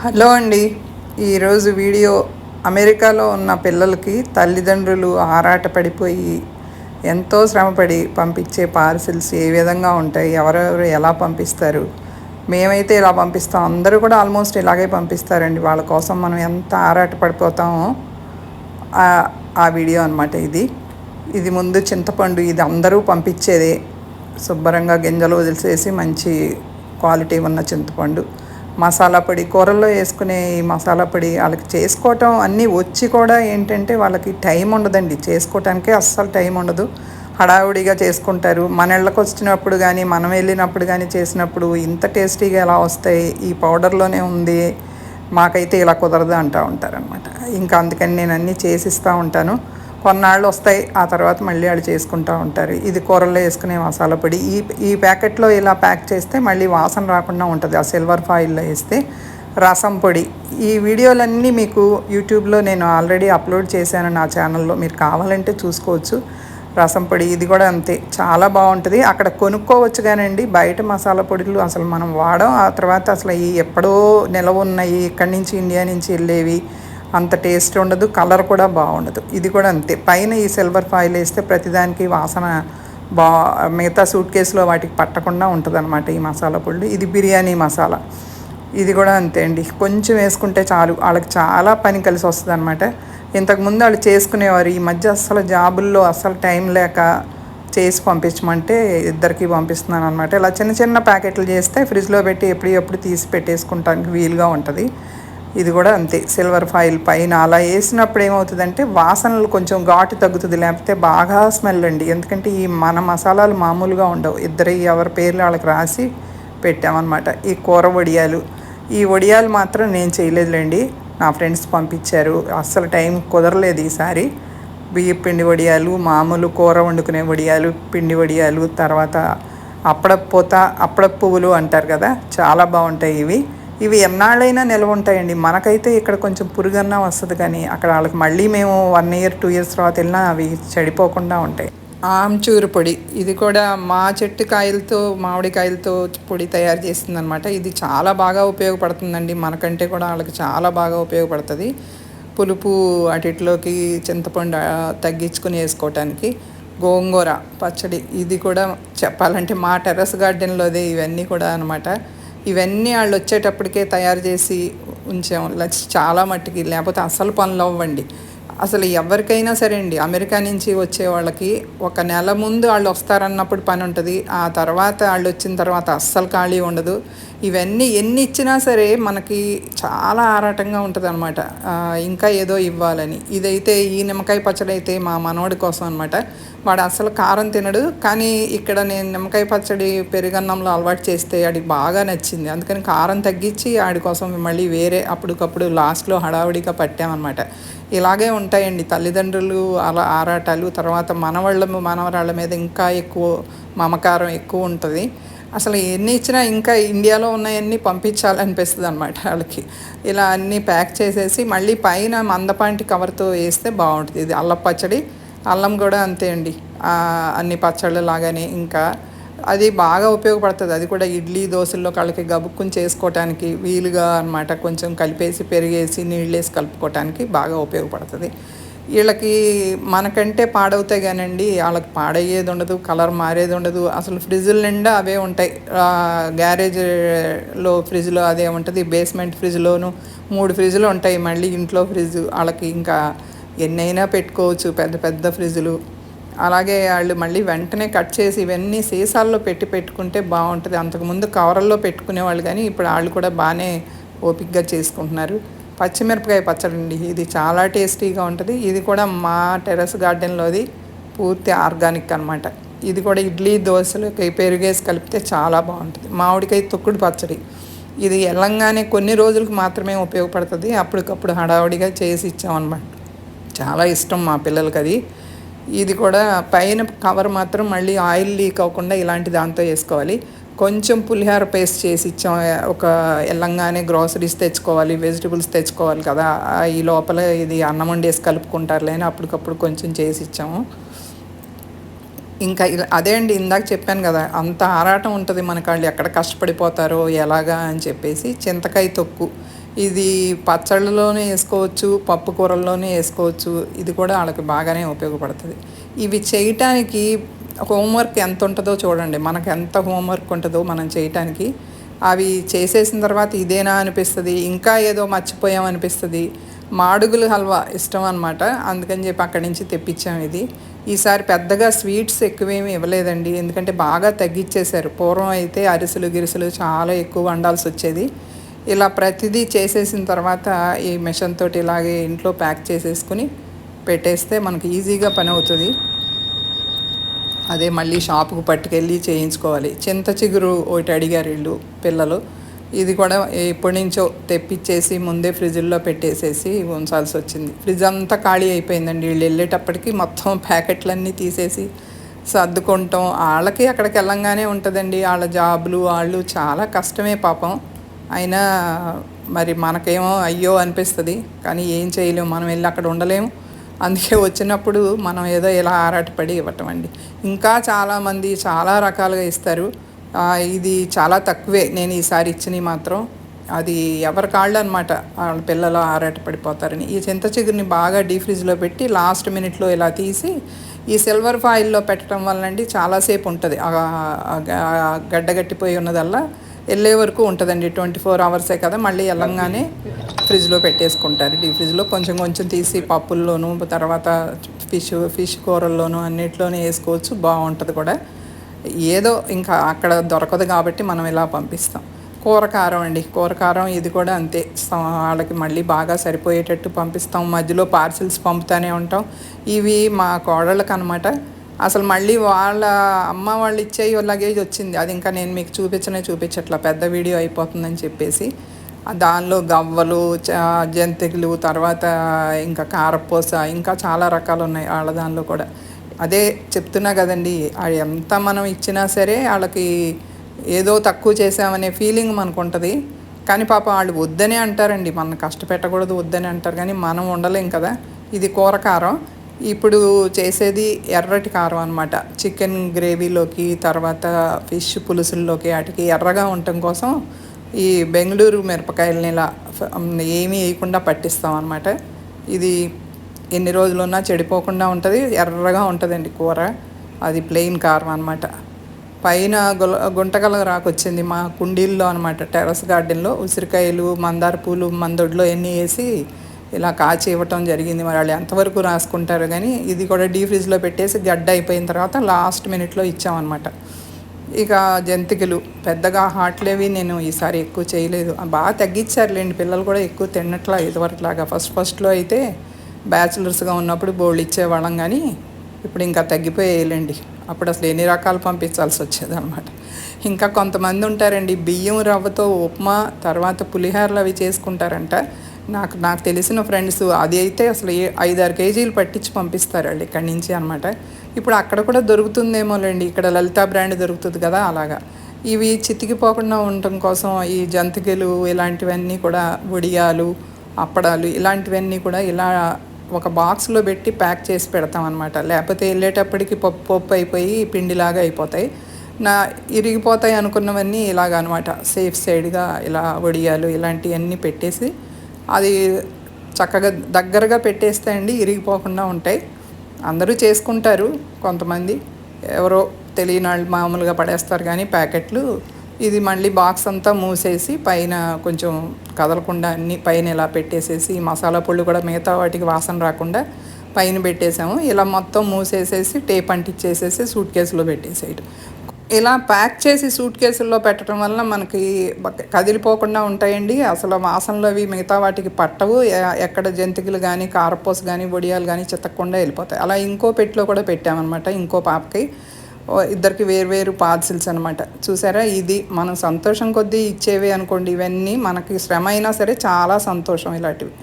Hello అండి. ఈరోజు video అమెరికాలో ఉన్న పిల్లలకి తల్లిదండ్రులు ఆరాటపడిపోయి ఎంతో శ్రమపడి పంపించే పార్సిల్స్ ఏ విధంగా ఉంటాయి ఎవరెవరు ఎలా పంపిస్తారు మేమైతే ఇలా పంపిస్తాం అందరూ కూడా ఆల్మోస్ట్ ఇలాగే పంపిస్తారండి. వాళ్ళ కోసం మనం ఎంత ఆరాటపడిపోతామో ఆ- ఆ వీడియో అనమాట ఇది. ఇది ముందు చింతపండు ఇది అందరూ పంపించేదే. శుభ్రంగా గింజలు వదిలిసేసి మంచి క్వాలిటీ ఉన్న చింతపండు. మసాలా పొడి కూరల్లో వేసుకునే ఈ మసాలా పొడి వాళ్ళకి చేసుకోవటం అన్నీ వచ్చి కూడా ఏంటంటే వాళ్ళకి టైం ఉండదండి. చేసుకోవటానికే అస్సలు టైం ఉండదు. హడావుడిగా చేసుకుంటారు. మన ఇళ్ళకి వచ్చినప్పుడు కానీ మనం వెళ్ళినప్పుడు కానీ చేసినప్పుడు ఇంత టేస్టీగా ఎలా వస్తాయి? ఈ పౌడర్లోనే ఉంది. మాకైతే ఇలా కుదరదు అంటూ ఉంటారనమాట ఇంకా అందుకని నేను అన్నీ చేసిస్తూ ఉంటాను. కొన్నాళ్ళు వస్తాయి ఆ తర్వాత మళ్ళీ వాళ్ళు చేసుకుంటూ ఉంటారు. ఇది కూరల్లో వేసుకునే మసాలా పొడి. ఈ ఈ ప్యాకెట్లో ఇలా ప్యాక్ చేస్తే మళ్ళీ వాసన రాకుండా ఉంటుంది. ఆ సిల్వర్ ఫాయిల్లో వేస్తే రసం పొడి. ఈ వీడియోలన్నీ మీకు యూట్యూబ్లో నేను ఆల్రెడీ అప్లోడ్ చేశాను నా ఛానల్లో. మీరు కావాలంటే చూసుకోవచ్చు. రసం పొడి ఇది కూడా అంతే. చాలా బాగుంటుంది. అక్కడ కొనుక్కోవచ్చు కానండి. బయట మసాలా పొడిలు అసలు మనం వాడం. ఆ తర్వాత అసలు ఈ ఎప్పుడో నిలవ ఉన్నాయి. ఇక్కడి నుంచి ఇండియా నుంచి వెళ్ళేవి. అంత టేస్ట్ ఉండదు కలర్ కూడా బాగుండదు. ఇది కూడా అంతే. పైన ఈ సిల్వర్ ఫాయిల్ వేస్తే ప్రతిదానికి వాసన బా మిగతా సూట్ కేసులో వాటికి పట్టకుండా ఉంటుంది ఈ మసాలా పొడులు ఇది బిర్యానీ మసాలా. ఇది కూడా అంతే అండి. కొంచెం వేసుకుంటే చాలు. వాళ్ళకి చాలా పని కలిసి వస్తుంది అనమాట ఇంతకుముందు వాళ్ళు చేసుకునేవారు. ఈ మధ్య అస్సలు జాబుల్లో అస్సలు టైం లేక చేసి పంపించమంటే ఇద్దరికి పంపిస్తున్నాను అనమాట ఇలా చిన్న చిన్న ప్యాకెట్లు చేస్తే ఫ్రిడ్జ్లో పెట్టి ఎప్పుడు ఎప్పుడు తీసి పెట్టేసుకుంటానికి వీలుగా ఉంటుంది. ఇది కూడా అంతే సిల్వర్ ఫాయిల్ పైన. అలా వేసినప్పుడు ఏమవుతుందంటే వాసనలు కొంచెం ఘాటు తగ్గుతుంది లేకపోతే బాగా స్మెల్ అండి. ఎందుకంటే ఈ మన మసాలాలు మామూలుగా ఉండవు. ఇద్దరు ఎవరి పేర్లు వాళ్ళకి రాసి పెట్టామన్నమాట. ఈ కూర వడియాలు. ఈ వడియాలు మాత్రం నేను చేయలేదులేండి. నా ఫ్రెండ్స్ పంపించారు. అస్సలు టైం కుదరలేదు ఈసారి. బియ్య పిండి వడియాలు మామూలు కూర వండుకునే వడియాలు పిండి వడియాలు తర్వాత అప్పడపోత అప్పడ పువ్వులు అంటారు కదా చాలా బాగుంటాయి ఇవి. ఇవి ఎన్నాళ్ళైనా నిల్వ ఉంటాయండి. మనకైతే ఇక్కడ కొంచెం పురుగన్నా వస్తుంది కానీ అక్కడ వాళ్ళకి మళ్ళీ మేము వన్ ఇయర్ టూ ఇయర్స్ తర్వాత వెళ్ళినా అవి చెడిపోకుండా ఉంటాయి. ఆమ్చూరు పొడి. ఇది కూడా మా చెట్టు కాయలతో మామిడికాయలతో పొడి తయారు చేస్తుంది అనమాట ఇది చాలా బాగా ఉపయోగపడుతుందండి. మనకంటే కూడా వాళ్ళకి చాలా బాగా ఉపయోగపడుతుంది. పులుపు అటిట్లోకి చింతపండు తగ్గించుకుని వేసుకోవటానికి. గోంగూర పచ్చడి ఇది కూడా చెప్పాలంటే మా టెర్రస్ గార్డెన్లోదే ఇవన్నీ కూడా అనమాట ఇవన్నీ వాళ్ళు వచ్చేటప్పటికే తయారు చేసి ఉంచాము. చాలా మట్టుకి లేకపోతే అసలు పనులు అవ్వండి. అసలు ఎవరికైనా సరే అండి అమెరికా నుంచి వచ్చే వాళ్ళకి ఒక నెల ముందు వాళ్ళు వస్తారన్నప్పుడు పని ఉంటుంది. ఆ తర్వాత వాళ్ళు వచ్చిన తర్వాత అస్సలు ఖాళీ ఉండదు. ఇవన్నీ ఎన్ని ఇచ్చినా సరే మనకి చాలా ఆరాటంగా ఉంటుంది అనమాట ఇంకా ఏదో ఇవ్వాలని. ఇదైతే ఈ నిమ్మకాయ పచ్చడి అయితే మా మనవడి కోసం అనమాట వాడు అసలు కారం తినడు కానీ ఇక్కడ నేను నిమ్మకాయ పచ్చడి పెరుగన్నంలో అలవాటు చేస్తే ఆడికి బాగా నచ్చింది. అందుకని కారం తగ్గించి ఆడి కోసం మళ్ళీ వేరే అప్పటికప్పుడు లాస్ట్లో హడావుడిగా పట్టామన్నమాట. ఇలాగే ఉంటాయండి తల్లిదండ్రులు అలా ఆరాటాలు. తర్వాత మనవాళ్ళ మనవరాళ్ళ మీద ఇంకా ఎక్కువ మమకారం ఎక్కువ ఉంటుంది. అసలు ఎన్ని ఇచ్చినా ఇంకా ఇండియాలో ఉన్నాయన్నీ పంపించాలనిపిస్తుంది అనమాట వాళ్ళకి. ఇలా అన్నీ ప్యాక్ చేసేసి మళ్ళీ పైన మందపాంటి కవర్తో వేస్తే బాగుంటుంది. ఇది అల్లం పచ్చడి అల్లం కూడా అంతే అండి. అన్ని పచ్చళ్ళు లాగానే ఇంకా అది బాగా ఉపయోగపడుతుంది. అది కూడా ఇడ్లీ దోశల్లో కళ్ళకి గబుక్కుని చేసుకోవటానికి వీలుగా అన్నమాట. కొంచెం కలిపేసి పెరిగేసి నీళ్ళు వేసి కలుపుకోవటానికి బాగా ఉపయోగపడుతుంది. వీళ్ళకి మనకంటే పాడవుతాయి కానండి వాళ్ళకి పాడయ్యేది ఉండదు కలర్ మారేది ఉండదు. అసలు ఫ్రిడ్జ్ల నిండా అవే ఉంటాయి. గ్యారేజ్లో ఫ్రిడ్జ్లో అదే ఉంటుంది బేస్మెంట్ ఫ్రిడ్జ్లోను మూడు ఫ్రిడ్జ్లు ఉంటాయి. మళ్ళీ ఇంట్లో ఫ్రిడ్జ్ వాళ్ళకి ఇంకా ఎన్నైనా పెట్టుకోవచ్చు పెద్ద పెద్ద ఫ్రిడ్జ్లు. అలాగే వాళ్ళు మళ్ళీ వెంటనే కట్ చేసి ఇవన్నీ సీసాల్లో పెట్టి పెట్టుకుంటే బాగుంటుంది. అంతకుముందు కవర్లో పెట్టుకునేవాళ్ళు కానీ ఇప్పుడు వాళ్ళు కూడా బాగానే ఓపిక్గా చేసుకుంటున్నారు. పచ్చిమిరపకాయ పచ్చడి అండి ఇది చాలా టేస్టీగా ఉంటుంది. ఇది కూడా మా టెర్రస్ గార్డెన్లోది పూర్తి ఆర్గానిక్ అనమాట ఇది కూడా ఇడ్లీ దోశలకి పెరుగేసి కలిపితే చాలా బాగుంటుంది. మామిడికాయ తొక్కుడు పచ్చడి. ఇది ఎల్లంగానే కొన్ని రోజులకు మాత్రమే ఉపయోగపడుతుంది. అప్పటికప్పుడు హడావుడిగా చేసి ఇచ్చామన్నమాట చాలా ఇష్టం మా పిల్లలకి అది. ఇది కూడా పైన కవర్ మాత్రం మళ్ళీ ఆయిల్ లీక్ అవ్వకుండా ఇలాంటి దాంతో వేసుకోవాలి. కొంచెం పులిహార పేస్ట్ చేసి ఇచ్చాం. ఒక వెళ్ళంగానే గ్రాసరీస్ తెచ్చుకోవాలి వెజిటబుల్స్ తెచ్చుకోవాలి కదా. ఈ లోపల ఇది అన్నం వండేసి కలుపుకుంటారులే అని అప్పటికప్పుడు కొంచెం చేసి ఇచ్చాము. ఇంకా అదే అండి ఇందాక చెప్పాను కదా అంత ఆరాటం ఉంటుంది మనకు వాళ్ళు ఎక్కడ కష్టపడిపోతారో ఎలాగా అని చెప్పేసి చింతకాయ తొక్కు. ఇది పచ్చళ్ళలోనే వేసుకోవచ్చు పప్పు కూరల్లోనే వేసుకోవచ్చు. ఇది కూడా వాళ్ళకి బాగానే ఉపయోగపడుతుంది. ఇవి చేయటానికి హోంవర్క్ ఎంత ఉంటుందో చూడండి. మనకు ఎంత హోంవర్క్ ఉంటుందో మనం చేయటానికి. అవి చేసేసిన తర్వాత ఇదేనా అనిపిస్తుంది ఇంకా ఏదో మర్చిపోయాం అనిపిస్తుంది. మాడుగులు హల్వా ఇష్టం అనమాట అందుకని చెప్పి అక్కడి నుంచి తెప్పించాం ఇది. ఈసారి పెద్దగా స్వీట్స్ ఎక్కువేమీ ఇవ్వలేదండి. ఎందుకంటే బాగా తగ్గించేశారు పూర్వం అయితే అరిసెలు గిరిసెలు చాలా ఎక్కువ వండాల్సి వచ్చేది. ఇలా ప్రతిదీ చేసేసిన తర్వాత ఈ మిషన్ తోటి ఇలాగే ఇంట్లో ప్యాక్ చేసేసుకుని పెట్టేస్తే మనకు ఈజీగా పని అవుతుంది. అదే మళ్ళీ షాపుకు పట్టుకెళ్ళి చేయించుకోవాలి. చింత చిగురు ఒకటి అడిగారు వీళ్ళు పిల్లలు. ఇది కూడా ఎప్పటి నుంచో తెప్పించేసి ముందే ఫ్రిడ్జ్లో పెట్టేసేసి ఉంచాల్సి వచ్చింది ఫ్రిడ్జ్ అంతా ఖాళీ అయిపోయిందండి. వీళ్ళు వెళ్ళేటప్పటికి మొత్తం ప్యాకెట్లన్నీ తీసేసి సర్దుకుంటాం. వాళ్ళకి అక్కడికి వెళ్ళంగానే ఉంటుందండి. వాళ్ళ జాబులు వాళ్ళు చాలా కష్టమే పాపం. అయినా మరి మనకేమో అయ్యో అనిపిస్తుంది. కానీ ఏం చేయలేము మనం వెళ్ళి అక్కడ ఉండలేము. అందుకే వచ్చినప్పుడు మనం ఏదో ఇలా ఆరాటపడి ఇవ్వటం అండి ఇంకా చాలామంది చాలా రకాలుగా ఇస్తారు. ఇది చాలా తక్కువే. నేను ఈసారి ఇచ్చినవి మాత్రం. అది ఎవరి కాళ్ళు అనమాట వాళ్ళ పిల్లలు ఆరాట పడిపోతారని ఈ చింత చిగురిని బాగా డీ ఫ్రిడ్జ్లో పెట్టి లాస్ట్ మినిట్లో ఇలా తీసి ఈ సిల్వర్ ఫాయిల్లో పెట్టడం వల్ల అండి చాలాసేపు ఉంటుంది. గడ్డగట్టిపోయి ఉన్నదల్లా వెళ్ళే వరకు ఉంటుందండి ట్వంటీ ఫోర్ అవర్సే కదా మళ్ళీ వెళ్ళంగానే ఫ్రిడ్జ్లో పెట్టేసుకుంటారు. డీ ఫ్రిడ్జ్లో కొంచెం కొంచెం తీసి పప్పుల్లోనూ తర్వాత ఫిష్ ఫిష్ కూరల్లోనూ అన్నిట్లోనూ వేసుకోవచ్చు బాగుంటుంది కూడా. ఏదో ఇంకా అక్కడ దొరకదు కాబట్టి మనం ఇలా పంపిస్తాం. కూరకారం అండి కూరకారం ఇది కూడా అంతే. వాళ్ళకి మళ్ళీ బాగా సరిపోయేటట్టు పంపిస్తాం. మధ్యలో పార్సిల్స్ పంపుతూనే ఉంటాం. ఇవి మా కోడళ్ళకి అనమాట అసలు మళ్ళీ వాళ్ళ అమ్మ వాళ్ళు ఇచ్చే లగేజ్ వచ్చింది. అది ఇంకా నేను మీకు చూపించనే చూపించట్లా. పెద్ద వీడియో అయిపోతుందని చెప్పేసి దానిలో గవ్వలు జంతికలు తర్వాత ఇంకా కారపూస ఇంకా చాలా రకాలు ఉన్నాయి వాళ్ళ దానిలో కూడా. అదే చెప్తున్నా కదండి ఎంత మనం ఇచ్చినా సరే వాళ్ళకి ఏదో తక్కువ చేసామనే ఫీలింగ్ మనకు ఉంటుంది. కానీ పాప వాళ్ళు వద్దనే అంటారండి. మనం కష్టపెట్టకూడదు వద్దని అంటారు. కానీ మనం ఉండలేం కదా. ఇది కూర కారం ఇప్పుడు చేసేది ఎర్రటి కారం అనమాట చికెన్ గ్రేవీలోకి తర్వాత ఫిష్ పులుసుల్లోకి వాటికి ఎర్రగా ఉండటం కోసం ఈ బెంగళూరు మిరపకాయలని ఇలా ఏమీ వేయకుండా పట్టిస్తాం అనమాట ఇది ఎన్ని రోజులున్నా చెడిపోకుండా ఉంటుంది ఎర్రగా ఉంటుందండి కూర. అది ప్లెయిన్ కారం అనమాట పైన గుల గుంటగల రాకొచ్చింది మా కుండీల్లో అనమాట టెరస్ గార్డెన్లో. ఉసిరికాయలు మందార పూలు మందొడ్లో ఎన్ని వేసి ఇలా కాచి ఇవ్వటం జరిగింది. మరి వాళ్ళు ఎంతవరకు రాసుకుంటారు కానీ ఇది కూడా డీ ఫ్రిడ్జ్లో పెట్టేసి గడ్డ అయిపోయిన తర్వాత లాస్ట్ మినిట్లో ఇచ్చామన్నమాట. ఇక జంతికలు పెద్దగా హాట్లేవి నేను ఈసారి ఎక్కువ చేయలేదు. బాగా తగ్గించారులేండి. పిల్లలు కూడా ఎక్కువ తినట్లా ఇదివరకులాగా. ఫస్ట్ ఫస్ట్లో అయితే బ్యాచిలర్స్గా ఉన్నప్పుడు బోళ్ళు ఇచ్చేవాళ్ళం కానీ ఇప్పుడు ఇంకా తగ్గిపోయేయలేండి. అప్పుడు అసలు ఎన్ని రకాలు పంపించాల్సి వచ్చేదన్నమాట. ఇంకా కొంతమంది ఉంటారండి. బియ్యం రవ్వతో ఉప్మా తర్వాత పులిహోరలు అవి చేసుకుంటారంట. నాకు నాకు తెలిసిన ఫ్రెండ్స్ అది అయితే అసలు ఐదారు కేజీలు పట్టించి పంపిస్తారు వాళ్ళు ఇక్కడి నుంచి అనమాట ఇప్పుడు అక్కడ కూడా దొరుకుతుందేమోలేండి. ఇక్కడ లలిత బ్రాండ్ దొరుకుతుంది కదా అలాగా. ఇవి చితికిపోకుండా ఉండటం కోసం ఈ జంతికలు ఇలాంటివన్నీ కూడా వడియాలు అప్పడాలు ఇలాంటివన్నీ కూడా ఇలా ఒక బాక్స్లో పెట్టి ప్యాక్ చేసి పెడతాం అనమాట లేకపోతే వెళ్ళేటప్పటికి పప్పు పప్పు అయిపోయి పిండిలాగా అయిపోతాయి. నా ఇరిగిపోతాయి అనుకున్నవన్నీ ఇలాగ అనమాట సేఫ్ సైడ్గా ఇలా వడియాలు ఇలాంటివన్నీ పెట్టేసి అది చక్కగా దగ్గరగా పెట్టేస్తే అండి ఇరిగిపోకుండా ఉంటాయి. అందరూ చేసుకుంటారు. కొంతమంది ఎవరో తెలియని వాళ్ళు మామూలుగా పడేస్తారు కానీ ప్యాకెట్లు. ఇది మళ్ళీ బాక్స్ అంతా మూసేసి పైన కొంచెం కదలకుండా అన్ని పైన ఇలా పెట్టేసేసి మసాలా పొళ్ళు కూడా మిగతా వాటికి వాసన రాకుండా పైన పెట్టేసాము. ఇలా మొత్తం మూసేసేసి టేప్ అంటిచ్చేసేసి సూట్ కేసులో పెట్టేసేయటం. ఇలా ప్యాక్ చేసి సూట్ కేసుల్లో పెట్టడం వల్ల మనకి కదిలిపోకుండా ఉంటాయండి. అసలు మాసంలో అవి మిగతా వాటికి పట్టవు. ఎక్కడ జంతికలు కానీ కారపూస కానీ వడియాలు కానీ చిత్తకుండా వెళ్ళిపోతాయి. అలా ఇంకో పెట్టిలో కూడా పెట్టామన్నమాట ఇంకో పాపకి. ఇద్దరికి వేరు పార్సిల్స్ అనమాట చూసారా? ఇది మనం సంతోషం కొద్దీ ఇచ్చేవి అనుకోండి ఇవన్నీ. మనకి శ్రమ అయినా సరే చాలా సంతోషం ఇలాంటివి.